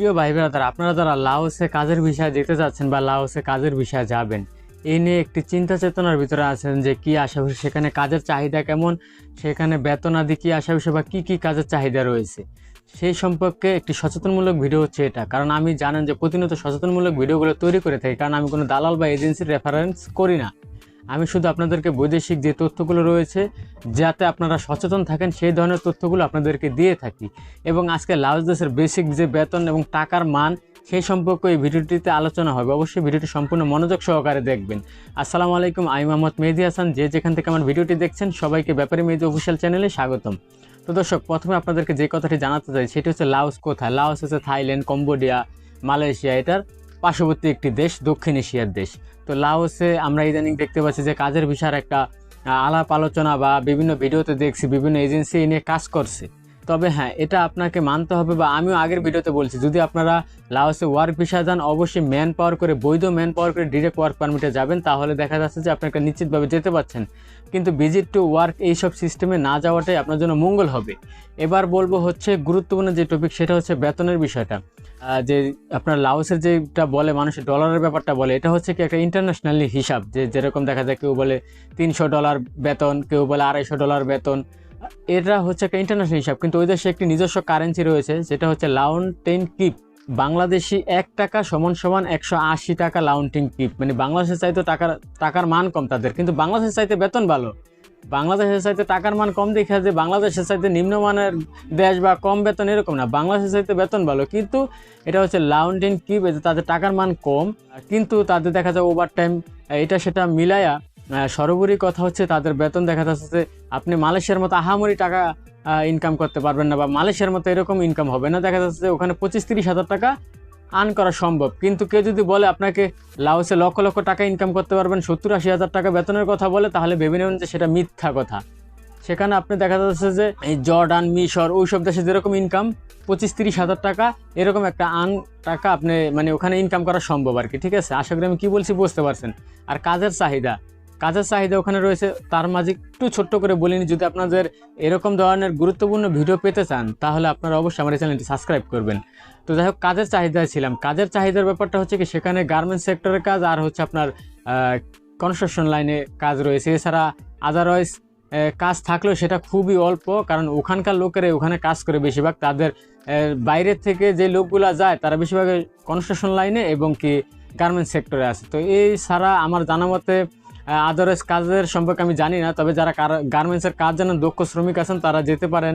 প্রিয় ভাই ব্রাদার, আপনারা যারা লাওসে কাজের বিষয়ে যেতে চাচ্ছেন বা লাওসে কাজের বিষয়ে যাবেন এই নিয়ে একটি চিন্তা চেতনার ভিতরে আছেন যে কি আশেপাশে সেখানে কাজের চাহিদা কেমন, সেখানে বেতন আদি কি আশেপাশে বা কি কি কাজের চাহিদা রয়েছে। সেই সম্পর্কে একটি সচেতনমূলক ভিডিও হচ্ছে এটা। কারণ আমি জানেন যে প্রতিনিয়ত সচেতনমূলক ভিডিওগুলো তৈরি করে থাকি, কারণ আমি কোনো দালাল বা এজেন্সির রেফারেন্স করি না। আমি শুধু আপনাদেরকে বৈদেশিক যে তথ্যগুলো রয়েছে, যাতে আপনারা সচেতন থাকেন, সেই ধরনের তথ্যগুলো আপনাদেরকে দিয়ে থাকি। এবং আজকে লাউস দেশের বেসিক যে বেতন এবং টাকার মান, সেই সম্পর্কে এই ভিডিওটিতে আলোচনা হবে। অবশ্যই ভিডিওটি সম্পূর্ণ মনোযোগ সহকারে দেখবেন। আসসালামু আলাইকুম, আমি মোহাম্মদ মেহেদি হাসান। যে যেখান থেকে আমার ভিডিওটি দেখছেন, সবাইকে ব্যাপারে মেহেদি অফিসিয়াল চ্যানেলে স্বাগতম। তো দর্শক, প্রথমে আপনাদেরকে যে কথাটি জানাতে চাই, সেটি হচ্ছে লাওস কোথায়? লাওস হচ্ছে থাইল্যান্ড, কম্বোডিয়া, মালয়েশিয়া, এটার পার্শ্ববর্তী একটি দেশ, দক্ষিণ এশিয়ার দেশ। তো লাওসে আমরা ইদানিং দেখতে পাচ্ছি যে কাজের বিষয়ের একটা, আলাপ আলোচনা বা বিভিন্ন ভিডিওতে দেখছি, বিভিন্ন এজেন্সি নিয়ে কাজ করছে। তবে হ্যাঁ এটা আপনাকে মানতে হবে বা আমিও আগের ভিডিওতে বলছি, যদি আপনারা লাওসে ওয়ার্ক ভিসা যান, অবশ্যই ম্যান পাওয়ার করে, বৈধ ম্যান পাওয়ার করে ডিরেক্ট ওয়ার্ক পারমিটে যাবেন, তাহলে দেখা যাচ্ছে যে আপনাকে নিশ্চিতভাবে যেতে পারছেন। কিন্তু ভিজিট টু ওয়ার্ক এইসব সিস্টেমে না যাওয়াটাই আপনার জন্য মঙ্গল হবে। এবার বলব হচ্ছে গুরুত্বপূর্ণ যে টপিক সেটা হচ্ছে বেতনের বিষয়টা। যে আপনার লাওসের যেটা বলে, মানুষের ডলারের ব্যাপারটা বলে, এটা হচ্ছে কি একটা ইন্টারন্যাশনালি হিসাব, যে যেরকম দেখা যায় কেউ বলে তিনশো ডলার বেতন, কেউ বলে আড়াইশো ডলার বেতন এটা হচ্ছে একটা ইন্টারন্যাশনাল হিসাব, কিন্তু ওই দেশে একটি নিজস্ব কারেন্সি রয়েছে যেটা হচ্ছে লাউন্টেন কিপ। বাংলাদেশি এক টাকা সমান সমান একশো আশি টাকা লাউন্টিং কিপ। মানে বাংলাদেশের চাইতে টাকার টাকার মান কম তাদের, কিন্তু বাংলাদেশের চাইতে বেতন ভালো। বাংলাদেশের চাইতে টাকার মান কম দেখা যে বাংলাদেশের চাইতে নিম্নমানের দেশ বা কম বেতন এরকম না, বাংলাদেশের চাইতে বেতন ভালো। কিন্তু এটা হচ্ছে লাউন্টেন কিপ তাদের টাকার মান কম, কিন্তু তাদের দেখা যায় ওভার টাইম এটা সেটা মিলায়া সর্বোপরি কথা হচ্ছে তাদের বেতন দেখা যাচ্ছে যে আপনি মালয়েশিয়ার মতো আহামরি টাকা ইনকাম করতে পারবেন না বা মালয়েশিয়ার মতো এরকম ইনকাম হবে না। দেখা যাচ্ছে যে ওখানে পঁচিশ তিরিশ হাজার টাকা আর্ন করা সম্ভব। কিন্তু কেউ যদি বলে আপনাকে লাউসে লক্ষ লক্ষ টাকা ইনকাম করতে পারবেন, সত্তর আশি হাজার টাকা বেতনের কথা বলে, তাহলে ভেবে নেবেন যে সেটা মিথ্যা কথা। সেখানে আপনি দেখা যাচ্ছে যে এই জর্ডান, মিশর ওই সব দেশে যেরকম ইনকাম পঁচিশ তিরিশ হাজার টাকা এরকম একটা আন টাকা আপনি মানে ওখানে ইনকাম করা সম্ভব আর কি, ঠিক আছে? আশা করি আমি কী বলছি বুঝতে পারছেন। আর কাজের চাহিদা কাজের চাহিদা ওখানে রয়েছে, তার মাঝে একটু ছোট্ট করে বলিনি যদি আপনাদের এরকম ধরনের গুরুত্বপূর্ণ ভিডিও পেতে চান, তাহলে আপনারা অবশ্যই আমার এই চ্যানেলটি সাবস্ক্রাইব করবেন। তো যাই হোক, কাজের চাহিদায় ছিলাম। কাজের চাহিদার ব্যাপারটা হচ্ছে কি, সেখানে গার্মেন্টস সেক্টরের কাজ আর হচ্ছে আপনার কনস্ট্রাকশন লাইনে কাজ রয়েছে। এছাড়া আদারওয়াইজ কাজ থাকলেও সেটা খুবই অল্প, কারণ ওখানকার লোকেরা ওখানে কাজ করে বেশিরভাগ। তাদের বাইরের থেকে যে লোকগুলা যায়, তারা বেশিরভাগ কনস্ট্রাকশন লাইনে এবং কি গার্মেন্টস সেক্টরে আছে। তো এই ছাড়া আমার জানা মতে আদারওয়াইজ কাজের সম্পর্কে আমি জানি না, তবে যারা গার্মেন্টসের কাজ জানেন, দক্ষ শ্রমিক আছেন, তারা যেতে পারেন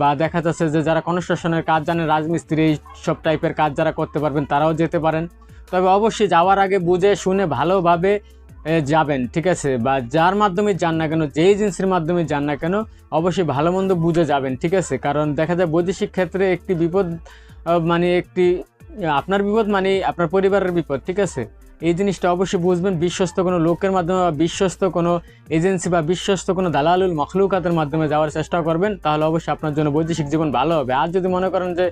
বা দেখা যাচ্ছে যে যারা কনস্ট্রাকশনের কাজ জানেন, রাজমিস্ত্রি, এই সব টাইপের কাজ যারা করতে পারবেন, তারাও যেতে পারেন। তবে অবশ্যই যাওয়ার আগে বুঝে শুনে ভালোভাবে যাবেন, ঠিক আছে? বা যার মাধ্যমে যান না কেন যে এজেন্সির মাধ্যমে যান না কেন, অবশ্যই ভালো মন্দ বুঝে যাবেন, ঠিক আছে? কারণ দেখা যায় বৈদেশিক ক্ষেত্রে একটি বিপদ মানে একটি, আপনার বিপদ মানে আপনার পরিবারের বিপদ, ঠিক আছে? এই জিনিসটা অবশ্যই বুঝবেন, বিশ্বস্ত কোনো লোকের মাধ্যমে বা বিশ্বস্ত কোনো এজেন্সি বা বিশ্বস্ত কোনো দালালুল মখলুকাতের মাধ্যমে যাওয়ার চেষ্টা করবেন, তাহলে অবশ্যই আপনার জন্য বৈদেশিক জীবন ভালো হবে। আর যদি মনে করেন যে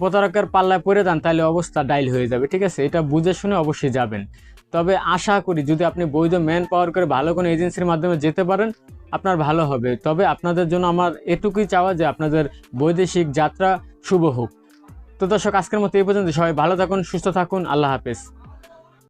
প্রতারকের পাল্লায় পড়ে যান তাহলে অবস্থা ডাইল হয়ে যাবে, ঠিক আছে? এটা বুঝে শুনে অবশ্যই যাবেন। তবে আশা করি যদি আপনি বৈধ ম্যান পাওয়ার করে ভালো কোনো এজেন্সির মাধ্যমে যেতে পারেন, আপনার ভালো হবে। তবে আপনাদের জন্য আমার এটুকুই চাওয়া যে, আপনাদের বৈদেশিক যাত্রা শুভ হোক। তো দর্শক, আজকের মতো এই পর্যন্ত। সবাই ভালো থাকুন, সুস্থ থাকুন। আল্লাহ হাফেজ।